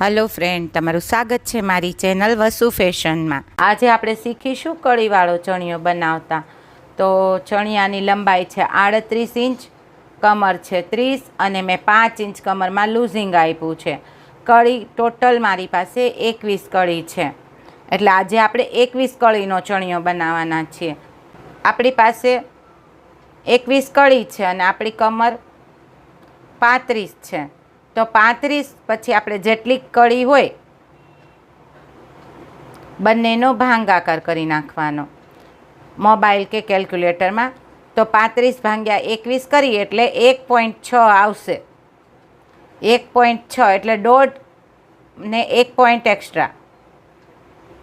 Hello friend તમારું સ્વાગત છે મારી ચેનલ વસુ ફેશનમાં. આજે આપણે શીખીશું કળીવાળો ચણિયો બનાવતા. તો ચણિયાની લંબાઈ છે આડત્રીસ ઇંચ, કમર છે ત્રીસ અને મેં પાંચ ઇંચ કમરમાં લૂઝિંગ આપ્યું છે. કળી ટોટલ મારી પાસે એકવીસ કળી છે. એટલે આજે આપણે એકવીસ કળીનો ચણિયો બનાવવાના છીએ. આપણી પાસે એકવીસ કળી છે અને આપણી કમર પાંત્રીસ છે. તો પાંત્રીસ પછી આપણે જેટલી કળી હોય, બંનેનો ભાંગાકાર કરી નાખવાનો. મોબાઈલ કે કેલ્ક્યુલેટરમાં તો પાંત્રીસ ભાંગ્યા એકવીસ કરીએ એટલે એક પોઈન્ટ છ આવશે. એક પોઈન્ટ છ એટલે દોઢ ને એક પોઈન્ટ એક્સ્ટ્રા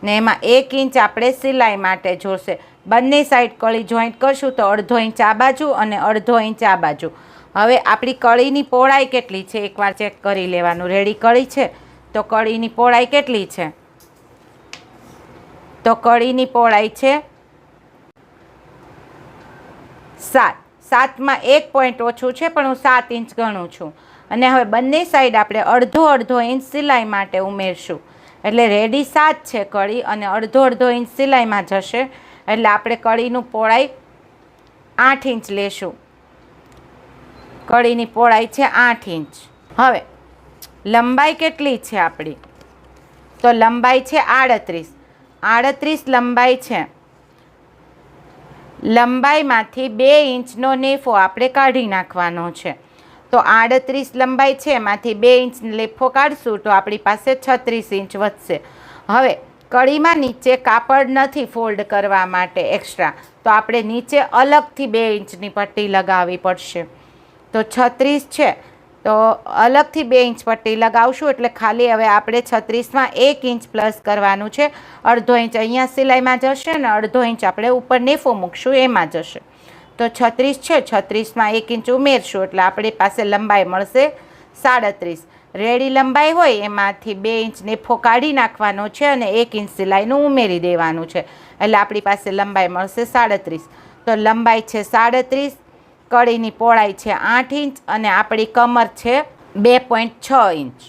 ને એમાં એક ઇંચ આપણે સિલાઈ માટે જોશે. બંને સાઈડ કળી જોઈન્ટ કરશું તો અડધો ઇંચ આ બાજુ અને અડધો ઇંચ આ બાજુ. હવે આપણી કળીની પહોળાઈ કેટલી છે? એકવાર ચેક કરી લેવાનું. રેડી કળી છે? તો કળીની પહોળાઈ કેટલી છે? તો કળીની પહોળાઈ છે સાત. સાતમાં એક પોઈન્ટ ઓછું છે, પણ હું સાત ઇંચ ગણું છું. અને હવે બંને સાઈડ આપણે અડધો અડધો ઇંચ સિલાઈ માટે ઉમેરશું. એટલે રેડી સાત છે કળી અને અડધો અડધો ઇંચ સિલાઈમાં જશે. એટલે આપણે કળીનું પહોળાઈ આઠ ઇંચ લેશું. કળીની પહોળાઈ છે આઠ ઇંચ. હવે, લંબાઈ કેટલી છે આપણી? તો લંબાઈ છે આડત્રીસ. આડત્રીસ લંબાઈ છે. લંબાઈમાંથી બે ઇંચનો નેફો આપણે કાઢી નાખવાનો છે. તો આડત્રીસ લંબાઈ છે, એમાંથી બે ઇંચ લેફો કાઢશું તો આપણી પાસે છત્રીસ ઇંચ વધશે. હવે કળીમાં નીચે કાપડ નથી ફોલ્ડ કરવા માટે એક્સ્ટ્રા તો આપણે નીચે અલગથી બે ઇંચની પટ્ટી લગાવવી પડશે. તો છત્રીસ છે. તો અલગથી બે ઇંચ પટ્ટી લગાવશું એટલે ખાલી હવે આપણે છત્રીસમાં એક ઇંચ પ્લસ કરવાનું છે. અડધો ઇંચ અહીંયા સિલાઈમાં જશે ને અડધો ઇંચ આપણે ઉપર નેફો મૂકશું, એમાં જશે. તો છત્રીસ છે, છત્રીસમાં એક ઇંચ ઉમેરશું એટલે આપણી પાસે લંબાઈ મળશે સાડત્રીસ. રેડી લંબાઈ હોય એમાંથી બે ઇંચ નેફો કાઢી નાખવાનો છે અને એક ઇંચ સિલાઈનું ઉમેરી દેવાનું છે. એટલે આપણી પાસે લંબાઈ મળશે સાડત્રીસ. તો લંબાઈ છે સાડત્રીસ કળીની પહોળાઈ છે આઠ ઇંચ અને આપણી કમર છે બે પોઈન્ટ છ ઇંચ.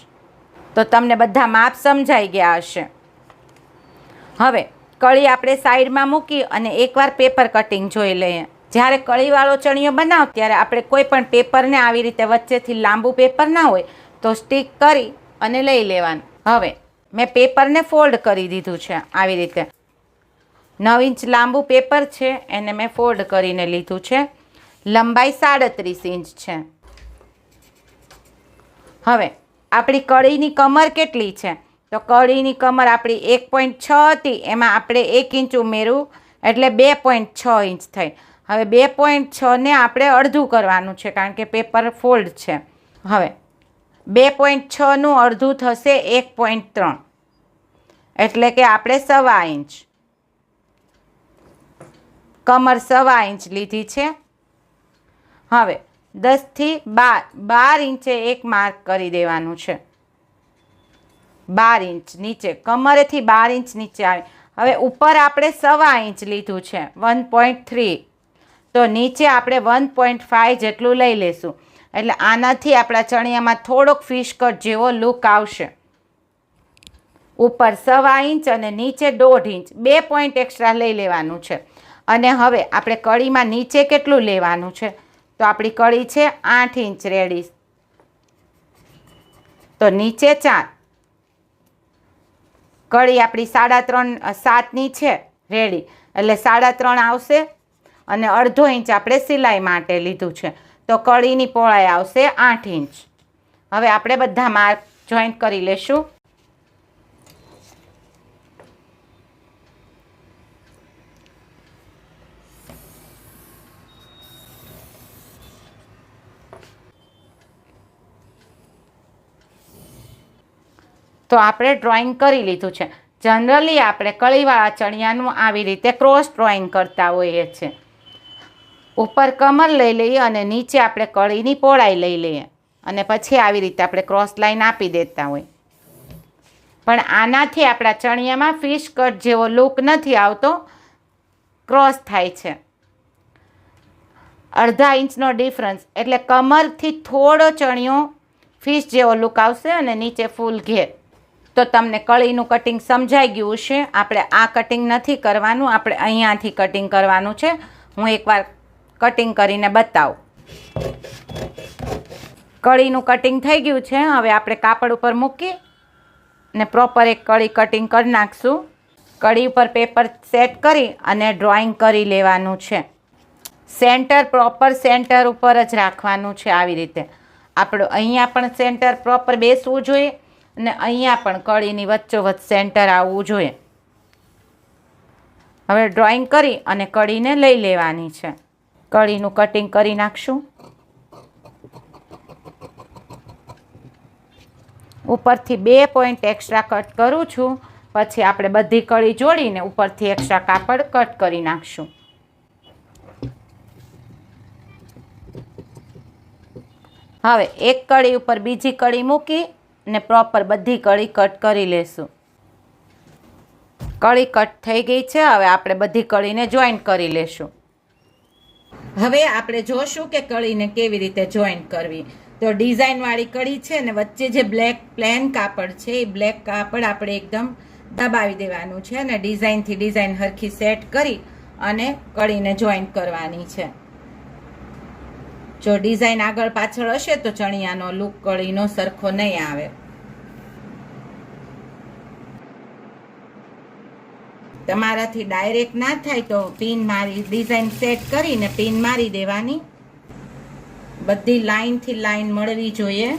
તો તમને બધા માપ સમજાઈ ગયા હશે. હવે કળી આપણે સાઈડમાં મૂકી અને એકવાર પેપર કટિંગ જોઈ લઈએ. જ્યારે કળીવાળો ચણિયો બનાવ ત્યારે આપણે કોઈ પણ પેપરને આવી રીતે વચ્ચેથી લાંબુ પેપર ના હોય તો સ્ટીક કરી અને લઈ લેવાનું. હવે મેં પેપરને ફોલ્ડ કરી દીધું છે આવી રીતે. નવ ઇંચ લાંબુ પેપર છે એને મેં ફોલ્ડ કરીને લીધું છે. લંબાઈ સાડત્રીસ ઇંચ છે. હવે, આપણી કળીની કમર કેટલી છે? તો કળીની કમર આપણી એક પોઈન્ટ છ હતી, એમાં આપણે એક ઇંચ ઉમેરવું એટલે બે પોઈન્ટ છ ઇંચ થઈ. હવે બે પોઈન્ટ છને આપણે અડધું કરવાનું છે, કારણ કે પેપર ફોલ્ડ છે. હવે, બે પોઈન્ટ છનું અડધું થશે એક પોઈન્ટ ત્રણ. એટલે કે આપણે સવા ઇંચ. કમર સવા ઇંચ લીધી છે. હવે દસથી બાર બાર ઇંચે એક માર્ક કરી દેવાનું છે. બાર ઇંચ નીચે, કમરેથી બાર ઇંચ નીચે આવે. હવે ઉપર આપણે સવા ઇંચ લીધું છે, વન પોઈન્ટ થ્રી. તો નીચે આપણે વન પોઈન્ટ ફાઇવ જેટલું લઈ લેશું. એટલે આનાથી આપણા ચણિયામાં થોડોક ફિશ કટ જેવો લુક આવશે. ઉપર સવા ઇંચ અને નીચે દોઢ ઇંચ, બે પોઈન્ટ એક્સ્ટ્રા લઈ લેવાનું છે. અને હવે આપણે કળીમાં નીચે કેટલું લેવાનું છે? તો આપણી કળી છે આઠ ઇંચ રેડી. તો નીચે ચાર. કળી આપણી સાડા ત્રણ સાતની છે, રેડી. એટલે સાડા ત્રણ આવશે અને અડધો ઇંચ આપણે સિલાઈ માટે લીધું છે. તો કળીની પહોળાઈ આવશે આઠ ઇંચ. હવે આપણે બધા માર્ક જોઈન્ટ કરી લેશું. તો આપણે ડ્રોઈંગ કરી લીધું છે. જનરલી આપણે કળીવાળા ચણિયાનું આવી રીતે ક્રોસ ડ્રોઈંગ કરતા હોઈએ છીએ. ઉપર કમર લઈ લઈએ અને નીચે આપણે કળીની પહોળાઈ લઈ લઈએ. અને પછી આવી રીતે આપણે ક્રોસ લાઈન આપી દેતા હોય. પણ આનાથી આપણા ચણિયામાં ફિશ કટ જેવો લુક નથી આવતો. ક્રોસ થાય છે. અડધા ઇંચનો ડિફરન્સ એટલે કમરથી થોડો ચણિયો ફિશ જેવો લુક આવશે અને નીચે ફૂલ ઘેર. તો તમને કળીનું કટિંગ સમજાઈ ગયું છે. આપણે આ કટિંગ નથી કરવાનું, આપણે અહીંયાથી કટિંગ કરવાનું છે. હું એકવાર કટિંગ કરીને બતાવું. કળીનું કટિંગ થઈ ગયું છે. હવે આપણે કાપડ ઉપર મૂકી ને પ્રોપર એક કળી કટિંગ કરી નાખશું. કળી ઉપર પેપર સેટ કરી અને ડ્રોઈંગ કરી લેવાનું છે. સેન્ટર પ્રોપર સેન્ટર ઉપર જ રાખવાનું છે આવી રીતે. આપણું અહીંયા પણ સેન્ટર પ્રોપર બેસવું જોઈએ. અને અહીંયા પણ કળીની વચ્ચોવચ્ચ સેન્ટર આવવું જોઈએ. હવે ડ્રોઈંગ કરી અને કળીને લઈ લેવાની છે. કળીનું કટિંગ કરી નાખશું. ઉપરથી બે પોઈન્ટ એક્સ્ટ્રા કટ કરું છું. પછી આપણે બધી કળી જોડીને ઉપરથી એક્સ્ટ્રા કાપડ કટ કરી નાખશું. હવે એક કળી ઉપર બીજી કળી મૂકી ને પ્રોપર બધી કળી કટ કરી લેશું. કળી કટ થઈ ગઈ છે, હવે આપણે બધી કળીને જોઈન્ટ કરી લેશું. હવે આપણે જોશું કે કળીને કેવી રીતે જોઈન્ટ કરવી. તો ડિઝાઇનવાળી કળી છે ને વચ્ચે જે બ્લેક પ્લેન કાપડ છે, એ બ્લેક કાપડ આપણે એકદમ દબાવી દેવાનું છે અને ડિઝાઇનથી ડિઝાઇન હરખી સેટ કરી અને કળીને જોઈન્ટ કરવાની છે. જો ડિઝાઇન આગળ પાછળ હશે તો ચણિયાનો લુક કળીનો સરખો નહીં આવે. તમારાથી ડાયરેક્ટ ના થાય તો પિન મારી ડિઝાઇન સેટ કરીને પિન મારી દેવાની. બધી લાઇનથી લાઇન મળવી જોઈએ.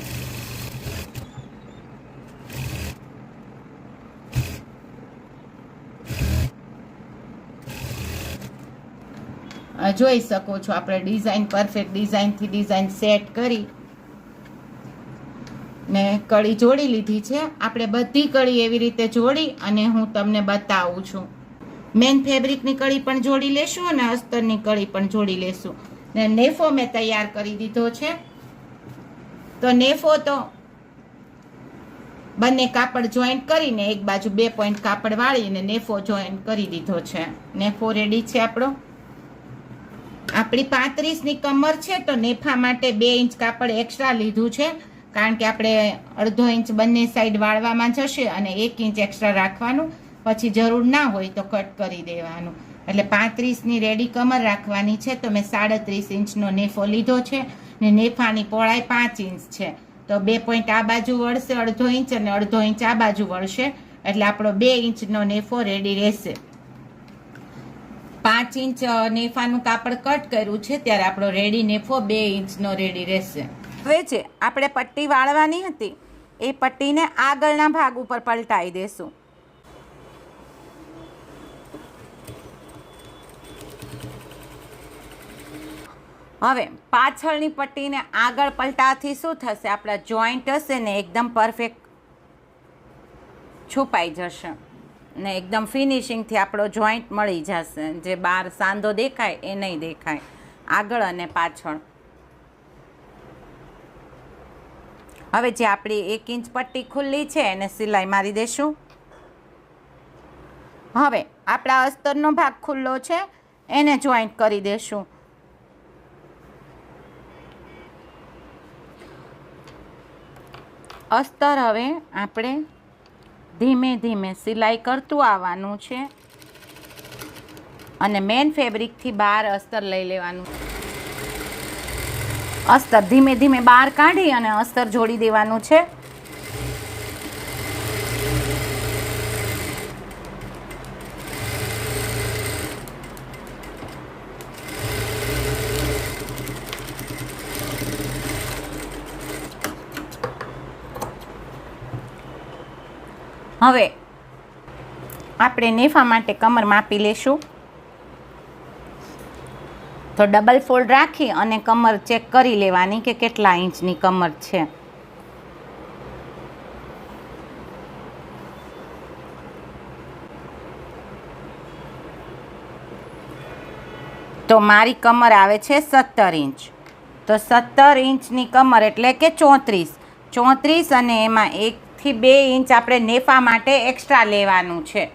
જોઈ શકો છો. આપણે ડિઝાઇન પરફેક્ટ ડિઝાઇનથી ડિઝાઇન સેટ કરી ને કળી જોડી લીધી છે. આપણે બધી કળી એવી રીતે જોડી અને હું તમને બતાવું છું. મેન ફેબ્રિકની કળી પણ જોડી લેશું અને અસ્તરની કળી પણ જોડી લેશું. ને નેફો મેં તૈયાર કરી દીધો છે. તો નેફો તો બંને કાપડ જોઈન્ટ કરીને એક બાજુ બે પોઈન્ટ કાપડ વાળીને નેફો જોઈન્ટ કરી દીધો છે. નેફો રેડી છે આપણો. આપણી પાંત્રીસની કમર છે તો નેફા માટે બે ઇંચ કાપડ એક્સ્ટ્રા લીધું છે. કારણ કે આપણે અડધો ઇંચ બંને સાઈડ વાળવામાં જશે અને એક ઇંચ એક્સ્ટ્રા રાખવાનું. પછી જરૂર ના હોય તો કટ કરી દેવાનું. એટલે પાંત્રીસની રેડી કમર રાખવાની છે તો મેં સાડત્રીસ ઇંચનો નેફો લીધો છે ને નેફાની પહોળાઈ પાંચ ઇંચ છે. તો બે પોઈન્ટ આ બાજુ વળશે અડધો ઇંચ અને અડધો ઇંચ આ બાજુ વળશે. એટલે આપણો બે ઇંચનો નેફો રેડી રહેશે. પાંચ ઇંચ નેફાનું કાપડ કટ કર્યું છે, ત્યારે આપણો રેડી નેફો બે ઇંચનો રેડી રહેશે. હવે છે આપણે પટ્ટી વાળવાની હતી, એ પટ્ટીને આગળના ભાગ ઉપર પલટાઈ દેશું. હવે પાછળની પટ્ટીને આગળ પલટાથી શું થશે? આપણા જોઈન્ટ હશે ને એકદમ પરફેક્ટ છુપાઈ જશે. ને એકદમ ફિનિશિંગથી આપણો જોઈન્ટ મળી જશે. જે બહાર સાંધો દેખાય એ નહીં દેખાય. આગળ અને પાછળ. હવે જે આપણી એક ઇંચ પટ્ટી ખુલ્લી છે, એને સિલાઈ મારી દેશું. હવે આપણા અસ્તરનો ભાગ ખુલ્લો છે, એને જોઈન્ટ કરી દેશું. અસ્તર હવે આપણે ધીમે ધીમે સિલાઈ કરતું આવવાનું છે. અને મેન ફેબ્રિકથી બહાર અસ્તર લઈ લેવાનું. અસ્તર ધીમે ધીમે બહાર કાઢી અને અસ્તર જોડી દેવાનું છે. હવે આપણે નેફા માટે કમર માપી લેશું. તો ડબલ ફોલ્ડ રાખી અને કમર ચેક કરી લેવાની કે કેટલા ઇંચની કમર છે. તો મારી કમર આવે છે સત્તર ઇંચ. તો સત્તર ઇંચની કમર એટલે કે ચોત્રીસ. ચોત્રીસ અને એમાં એકથી બે ઇંચ આપણે નેફા માટે એક્સ્ટ્રા લેવાનું છે.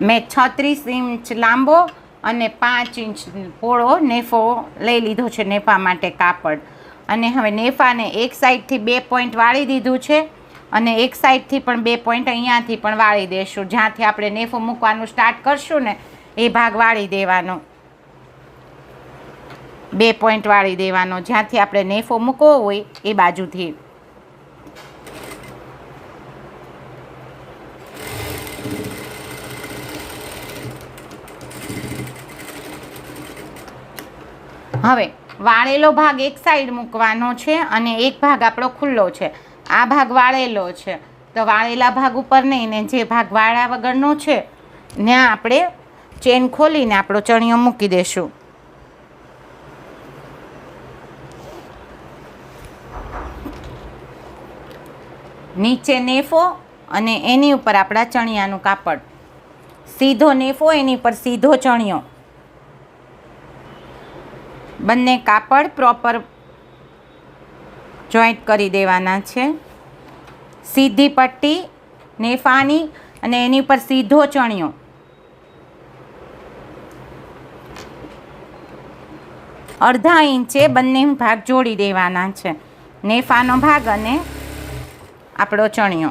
મેં છત્રીસ ઇંચ લાંબો અને પાંચ ઇંચ પોળો નેફો લઈ લીધો છે નેફા માટે કાપડ. અને હવે નેફાને એક સાઈડથી બે પોઈન્ટ વાળી દીધું છે અને એક સાઈડથી પણ બે પોઈન્ટ અહીંયાથી પણ વાળી દેશું. જ્યાંથી આપણે નેફો મૂકવાનું સ્ટાર્ટ કરશું ને, એ ભાગ વાળી દેવાનો. બે પોઈન્ટ વાળી દેવાનો. જ્યાંથી આપણે નેફો મૂકવો હોય એ બાજુથી. હવે, વાળેલો ભાગ એક સાઈડ મૂકવાનો છે અને એક ભાગ આપણો ખુલ્લો છે. આ ભાગ વાળેલો છે. તો વાળેલા ભાગ ઉપર નહીં, ને જે ભાગ વાળા વગરનો છે ત્યાં આપણે ચેન ખોલીને આપણો ચણિયો મૂકી દેશું. નીચે નેફો અને એની ઉપર આપણા ચણિયાનું કાપડ. સીધો નેફો, એની પર સીધો ચણિયો. બંને કાપડ પ્રોપર જોઈન્ટ કરી દેવાના છે. સીધી પટ્ટી, નેફાની અને એની ઉપર સીધો ચણિયો. અડધા ઇંચે બંને ભાગ જોડી દેવાના છે. નેફાનો ભાગ અને આપણો ચણિયો.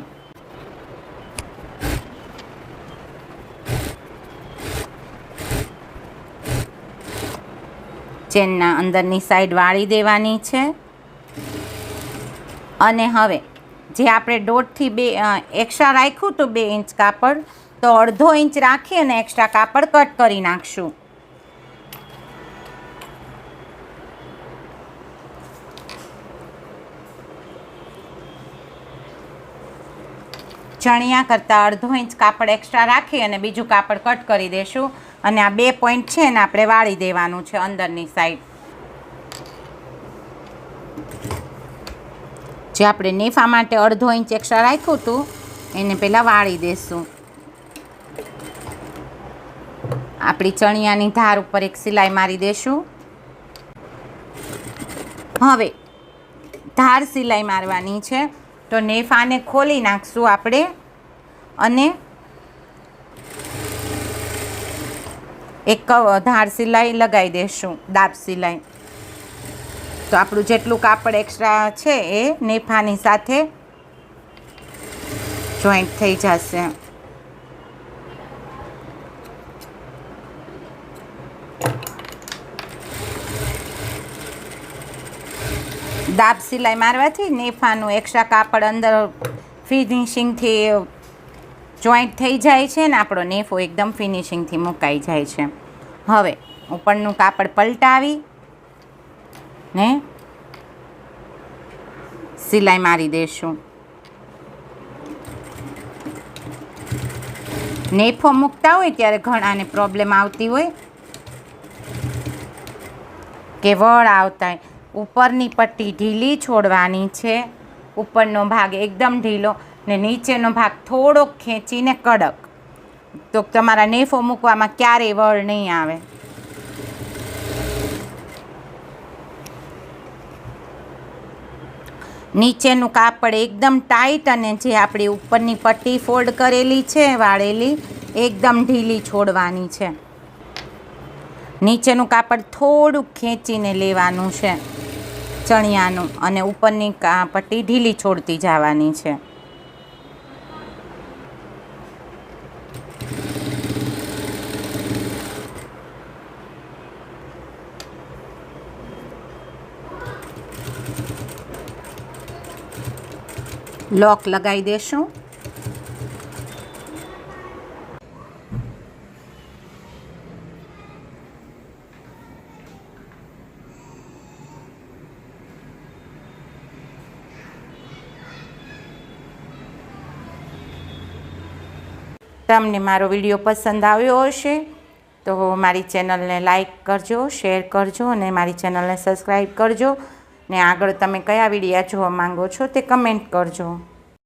ચેનના અંદરની સાઈડ વાળી દેવાની છે. અને હવે, જે આપણે દોઢથી બે એક્સ્ટ્રા રાખ્યું તો બે ઇંચ કાપડ, તો અડધો ઇંચ રાખી અને એક્સ્ટ્રા કાપડ કટ કરી નાખશું. ચણિયા કરતાં અડધો ઇંચ કાપડ એક્સ્ટ્રા રાખી અને બીજું કાપડ કટ કરી દેશું. અને આ બે પોઈન્ટ છે ને આપણે વાળી દેવાનું છે અંદરની સાઈડ જે આપણે નેફા માટે અડધો ઇંચ એક્સ્ટ્રા રાખ્યું હતું, એને પહેલાં વાળી દેશું. આપણી ચણિયાની ધાર ઉપર એક સિલાઈ મારી દેશું. હવે, ધાર સિલાઈ મારવાની છે. તો નેફાને ખોલી નાખશું આપણે. અને એક ધાર સિલાઈ લગાવી દેશું, દાબ સિલાઈ. તો આપણું જેટલું કાપડ એક્સ્ટ્રા છે એ નેફાની સાથે જોઈન્ટ થઈ જશે. દાબ સિલાઈ મારવાથી નેફાનું એક્સ્ટ્રા કાપડ અંદર ફિનિશિંગથી જોઈન્ટ થઈ જાય છે ને આપણો નેફો એકદમ ફિનિશિંગથી મુકાઈ જાય છે. હવે, ઉપરનું કાપડ પલટાવી ને સિલાઈ મારી દઈશું નેફો મૂકતા હોય ત્યારે ઘણાને પ્રોબ્લેમ આવતી હોય કે વળ આવતા હોય. ઉપરની પટ્ટી ઢીલી છોડવાની છે. ઉપરનો ભાગ એકદમ ઢીલો. ને નીચેનો ભાગ થોડોક ખેંચીને કડક. તો તમારા નેફો મૂકવામાં ક્યારેય વળ નહીં આવે. નીચેનું કાપડ એકદમ ટાઈટ અને જે આપણી ઉપરની પટ્ટી ફોલ્ડ કરેલી છે, વાળેલી, એકદમ ઢીલી છોડવાની છે. નીચેનું કાપડ થોડુંક ખેંચીને લેવાનું છે, ચણિયાનું, અને ઉપરની પટ્ટી ઢીલી છોડતી જવાની છે. લોક લગાવી દેશું. તમને મારો વીડિયો પસંદ આવ્યો હશે, તો મારી ચેનલને લાઈક કરજો, શેર કરજો અને મારી ચેનલને સબસ્ક્રાઈબ કરજો. ને આગળ તમે કયા વિડીયા જોવા માંગો છો તે કમેન્ટ કરજો.